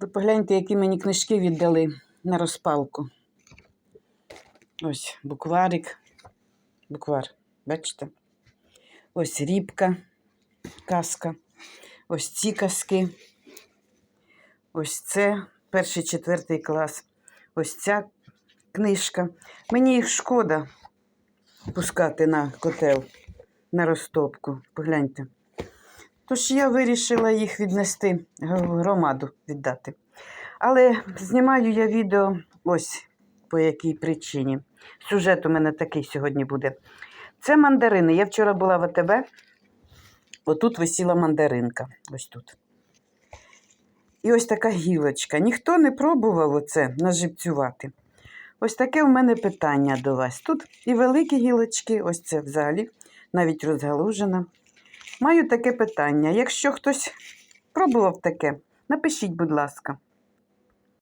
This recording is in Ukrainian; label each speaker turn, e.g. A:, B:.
A: Ви погляньте, які мені книжки віддали на розпалку. Ось букварик. Буквар, бачите? Ось рібка, казка. Ось ці казки. Ось це перший, четвертий клас. Ось ця книжка. Мені їх шкода пускати на котел, на розтопку. Погляньте. Тож я вирішила їх віднести громаду віддати. Але знімаю я відео ось по якій причині. Сюжет у мене такий сьогодні буде. Це мандарини. Я вчора була в АТБ. Отут висіла мандаринка. Ось тут. І ось така гілочка. Ніхто не пробував оце наживцювати. Ось таке в мене питання до вас. Тут і великі гілочки, ось це взагалі, навіть розгалужена. Маю таке питання. Якщо хтось пробував таке, напишіть, будь ласка.